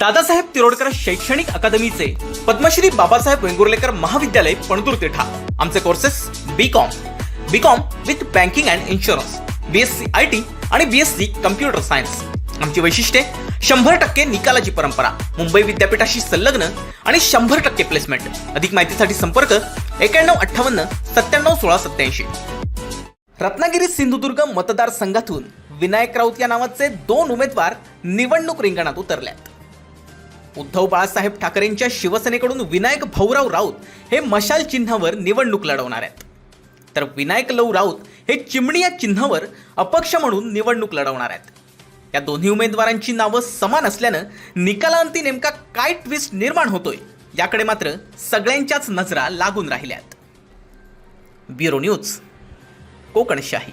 दादासाहेब तिरोडकर शैक्षणिक अकादमीचे पद्मश्री बाबासाहेब वेंगुर्लेकर महाविद्यालय पणदूर तिठा आमचे courses B com B com with banking and insurance B S C I T आणि B S C computer science आमची वैशिष्ट्ये शंभर टक्के निकालाची परंपरा मुंबई विद्यापीठाशी संलग्न आणि शंभर टक्के प्लेसमेंट अधिक माहितीसाठी संपर्क एक्याण्णव अठ्ठावन्न सत्त्याण्णव सोळा सत्याऐंशी रत्नागिरी सिंधुदुर्ग मतदारसंघातून विनायक राऊत या नावाचे दोन उमेदवार निवडणूक रिंगणात उतरल्यात उद्धव बाळासाहेब ठाकरेंच्या शिवसेनेकडून विनायक भाऊराव राऊत हे मशाल चिन्हावर निवडणूक लढवणार आहेत. तर विनायक लव राऊत हे चिमणी या चिन्हावर अपक्ष म्हणून निवडणूक लढवणार आहेत. या दोन्ही उमेदवारांची नावं समान असल्यानं निकालांती नेमका काय ट्विस्ट निर्माण होतोय याकडे मात्र सगळ्यांच्याच नजरा लागून राहिल्यात. Bureau news Kokanshahi.